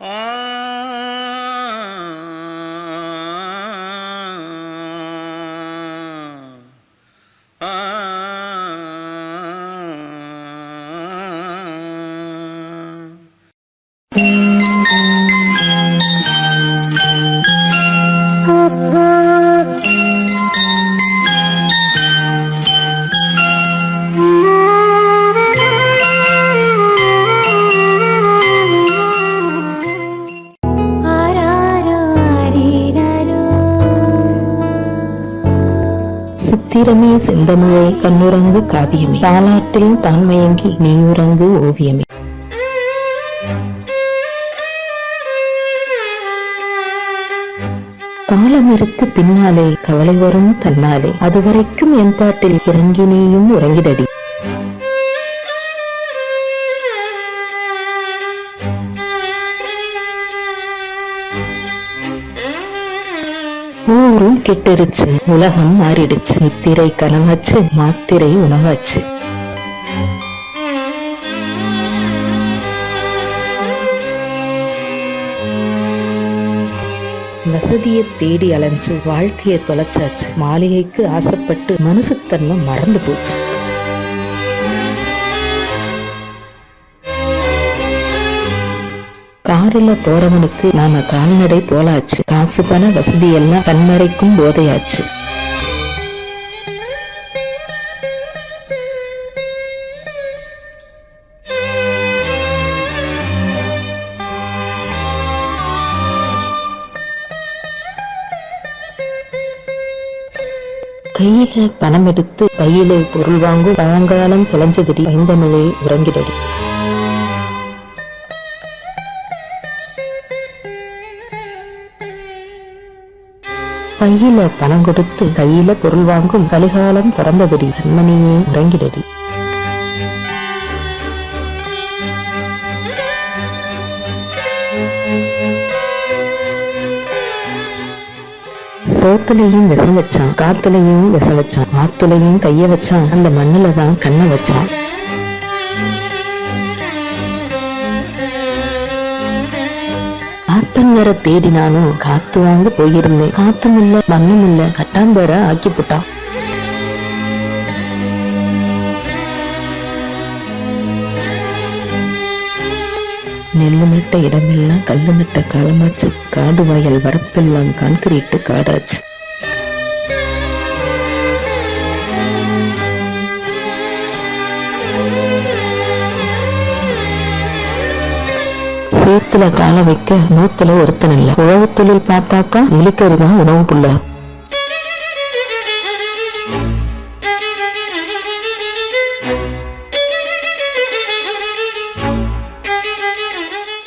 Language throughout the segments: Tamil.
ஆ சித்திரமே செந்தமிழை கண்ணுறங்கு காவியமே. தாலாட்டில் தான் மயங்கி நீயுறங்கு ஓவியமே. காலம் இருக்கு பின்னாலே கவலை வரும் தன்னாலே. அதுவரைக்கும் என் பாட்டில் இறங்கி நீயும் உறங்கிடடி. ஊரும் கெட்டுருச்சு உலகம் மாறிடுச்சு. நித்திரை கனவாச்சு மாத்திரை உணவாச்சு. வசதியை தேடி அலைஞ்சு வாழ்க்கையை தொலைச்சாச்சு. மாளிகைக்கு ஆசைப்பட்டு மனசுத்தன்மை மறந்து போச்சு. காருல போறவனுக்கு நாம கால்நடை போலாச்சு. காசு பண வசதி எல்லாம் கண்மறைக்கும் போதையாச்சு. கையில பணம் எடுத்து பையிலே பொருள் வாங்கும் பழங்காலம் தொலைஞ்சதடி. ஐந்தமிழே உறங்கிடடி. பையில பணம் கொடுத்து கையில பொருள் வாங்கும் கலிகாலம் பிறந்ததடி கண்மணியே உறங்கிடடி. சோத்துலையும் விச வச்சான் காத்துலையும் விச வச்சான் ஆத்துலையும் கைய வச்சான் அந்த மண்ணுல தான் கண்ணை வச்சான். ஆத்தங்கரை தேடினாலும் காத்து வாங்க போயிருந்தேன். காத்தும் இல்ல மண்ணும் இல்ல கட்டாந்தர ஆக்கி போட்டான் நெல்லு நட்ட இடமெல்லாம் கல்லு நட்ட காலமாச்சு காடு வயல் வரப்பெல்லாம் கான்கிரீட்டு காடாச்சு. சேத்துல கால வைக்க நூத்துல ஒருத்தன் இல்ல. உழவு தொழில் பார்த்தாக்கா இழுக்கறிதான் உணவு புள்ள.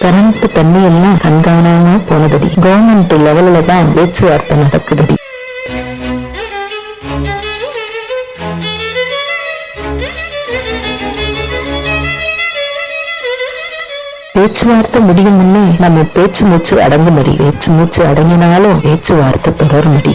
கரண்ட் தண்ணி எல்லாம் கண்காணாம போனதடி. கவர்மெண்ட் லெவல்ல தான் பேச்சுவார்த்தை நடக்குதுடி. பேச்சுவார்த்தை முடியும் முன்னே நம்ம பேச்சு மூச்சு அடங்குமடி பேச்சு மூச்சு அடங்கினாலும் பேச்சுவார்த்தை தொடருமடி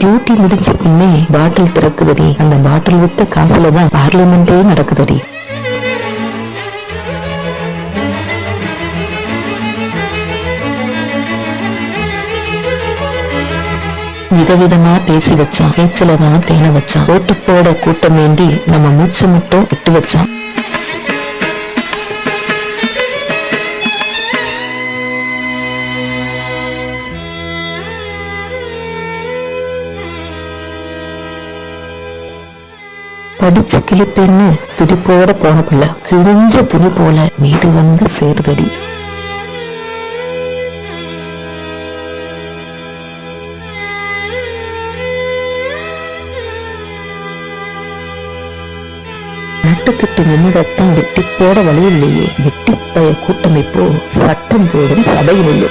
டியூட்டி முடிஞ்ச பின்னே பாட்டில் திறக்குதடி. அந்த பாட்டில் வித்த காசுல தான் பார்லிமெண்டே நடக்குதடி. விதவிதமா பேசி வச்சான். பேச்சுல தான் தேன வச்சான். ஓட்டு போட கூட்டம் வேண்டி நம்ம மூச்சு முட்டும் விட்டு வச்சான். படிச்ச கிளிப்பெண்ணு துடிப்போட போன பிள்ளை. கிழிஞ்ச துணி போல வீடு வந்து சேருதடி. நட்டுக்கிட்டு நின்னதத்தான் வெட்டி போட வழி இல்லையே வெட்டி பய கூட்டமைப்போ சட்டம் போடும் சபையில் இல்லை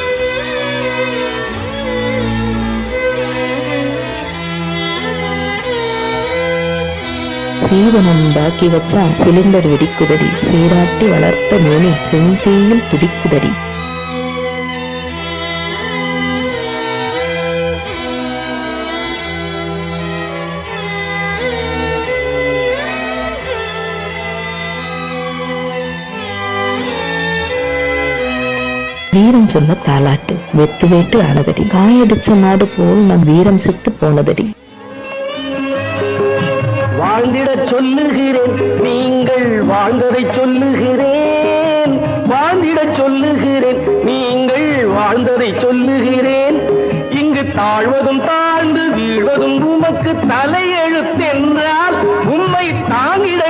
சீதனம் பாக்கி வச்சா சிலிண்டர் வெடிக்குதடி. சீராட்டி வளர்த்த மேலே செந்தீயில் துடிக்குதடி. வீரம் சொல்ல தாலாட்டு வெத்து வேட்டு ஆனதடி. காயடிச்ச மாடு போல் நம் வீரம் செத்து போனதடி. வாழ்ந்திட சொல்லுகிறேன் நீங்கள் வாழ்ந்ததை சொல்லுகிறேன். வாழ்ந்திடச் சொல்லுகிறேன் நீங்கள் வாழ்ந்ததை சொல்லுகிறேன். இங்கு தாழ்வதும் தாழ்ந்து வீழ்வதும் உமக்கு தலையெழுத்தென்றால் உம்மை தாங்கிட